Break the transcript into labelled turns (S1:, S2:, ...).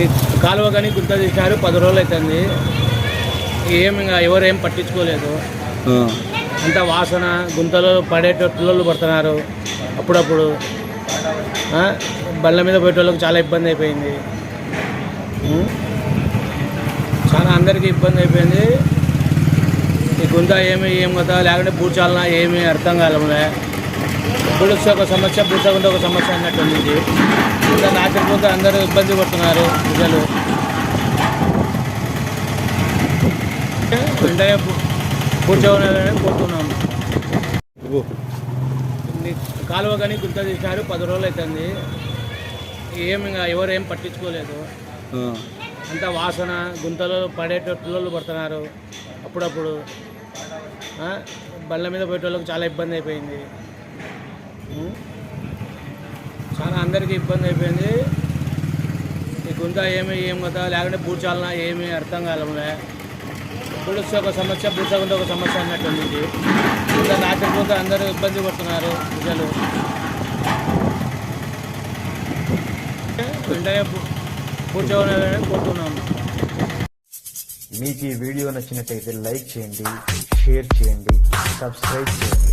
S1: ని- కాలువ కానీ గుంత తీసినారు పది రోజులు అవుతుంది ఏం ఇంకా ఎవరు ఏం పట్టించుకోలేదు అంత వాసన గుంతలో పడేటట్లు పడుతున్నారు అప్పుడప్పుడు. బళ్ళ మీద పోయేటోళ్ళకి చాలా ఇబ్బంది అయిపోయింది? చాలా అందరికీ ఇబ్బంది అయిపోయింది. ఈ గుంత ఏమి ఏం కదా లేకుంటే పూచాలనా ఏమి అర్థం కాలములే పులుసు ఒక సమస్య పూచకుంటే ఒక సమస్య అన్నట్టు ఉంది. ఇంకా అందరూ ఇబ్బంది పడుతున్నారు ప్రజలు. వెంటనే కూర్చోవాలని కోరుతున్నాము కాలువ కానీ గుంత తీసినారు పది రోజులు అవుతుంది ఏం ఇంకా ఎవరు ఏం పట్టించుకోలేదు. అంత వాసన గుంతలో పడేటట్లు పడుతున్నారు అప్పుడప్పుడు. బళ్ళ మీద పోయేటోళ్ళకి చాలా ఇబ్బంది అయిపోయింది? చాలా అందరికీ ఇబ్బంది అయిపోయింది. ఈ గుంత ఏమి ఏం కదా లేకుంటే పూచాలనా ఏమి అర్థం కాలంలే పులుసు ఒక సమస్య పూచకుంటే ఒక సమస్య అన్నట్టుంది ఇది. ఇంకా రాత్రిపోతే అందరూ ఇబ్బంది పడుతున్నారు ప్రజలు. వెంటనే కూర్చోవాలని కోరుతున్నాము
S2: మీకు ఈ వీడియో నచ్చినట్టయితే లైక్ చేయండి షేర్ చేయండి సబ్స్క్రైబ్ చేయండి.